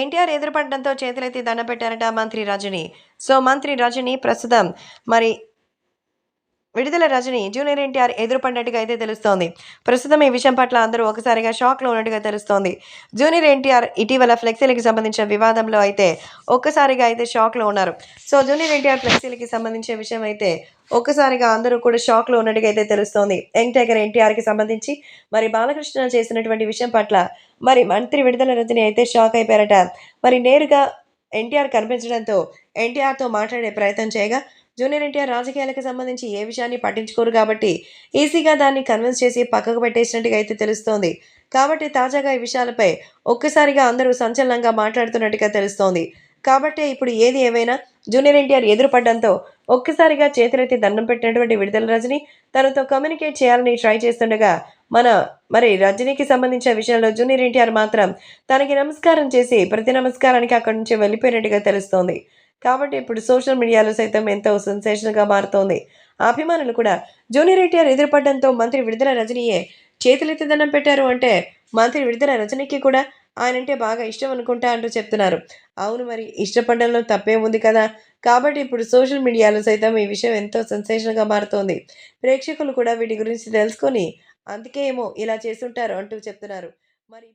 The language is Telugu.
ఎన్టీఆర్ ఎదురుపడడంతో చేతులెత్తి దండ పెట్టారట మంత్రి రజని. సో మంత్రి రజని ప్రస్తుతం మరి విడుదల రజని జూనియర్ ఎన్టీఆర్ ఎదురుపడినట్టుగా అయితే తెలుస్తోంది. ప్రస్తుతం ఈ విషయం పట్ల అందరూ ఒకసారిగా షాక్లో ఉన్నట్టుగా తెలుస్తోంది. జూనియర్ ఎన్టీఆర్ ఇటీవల ఫ్లెక్సీలకి సంబంధించిన వివాదంలో అయితే ఒక్కసారిగా అయితే షాక్లో ఉన్నారు. సో జూనియర్ ఎన్టీఆర్ ఫ్లెక్సీలకి సంబంధించిన విషయం అయితే ఒక్కసారిగా అందరూ కూడా షాక్లో ఉన్నట్టుగా అయితే తెలుస్తోంది. యంగ్ టైగర్ ఎన్టీఆర్కి సంబంధించి మరి బాలకృష్ణ చేసినటువంటి విషయం పట్ల మరి మంత్రి విడుదల రజని అయితే షాక్ అయిపోయారట. మరి నేరుగా ఎన్టీఆర్ కనిపించడంతో ఎన్టీఆర్తో మాట్లాడే ప్రయత్నం చేయగా జూనియర్ ఎన్టీఆర్ రాజకీయాలకు సంబంధించి ఏ విషయాన్ని పట్టించుకోరు కాబట్టి ఈజీగా దాన్ని కన్విన్స్ చేసి పక్కకు పెట్టేసినట్టుగా అయితే తెలుస్తోంది. కాబట్టి తాజాగా ఈ విషయాలపై ఒక్కసారిగా అందరూ సంచలనంగా మాట్లాడుతున్నట్టుగా తెలుస్తోంది. కాబట్టి ఇప్పుడు ఏది ఏమైనా జూనియర్ ఎన్టీఆర్ ఎదురుపడడంతో ఒక్కసారిగా చేతులెత్తి దండం పెట్టినటువంటి విడుదల రజని తనతో కమ్యూనికేట్ చేయాలని ట్రై చేస్తుండగా మన మరి రజనీకి సంబంధించిన విషయంలో జూనియర్ ఎన్టీఆర్ మాత్రం తనకి నమస్కారం చేసి ప్రతి నమస్కారానికి అక్కడి నుంచి వెళ్ళిపోయినట్టుగా తెలుస్తోంది. కాబట్టి ఇప్పుడు సోషల్ మీడియాలో సైతం ఎంతో సెన్సేషన్గా మారుతోంది. అభిమానులు కూడా జూనియర్ ఎన్టీఆర్ ఎదురుపడడంతో మంత్రి విడుదల రజనీయే చేతులెత్తి దండం పెట్టారు అంటే మంత్రి విడుదల రజనీకి కూడా ఆయనంటే బాగా ఇష్టం అనుకుంటా అంటూ చెప్తున్నారు. అవును మరి ఇష్టపడడంలో తప్పే ఉంది కదా? కాబట్టి ఇప్పుడు సోషల్ మీడియాలో సైతం ఈ విషయం ఎంతో సెన్సేషన్గా మారుతోంది. ప్రేక్షకులు కూడా వీటి గురించి తెలుసుకొని అందుకే ఏమో ఇలా చేస్తుంటారు అంటూ చెప్తున్నారు. మరి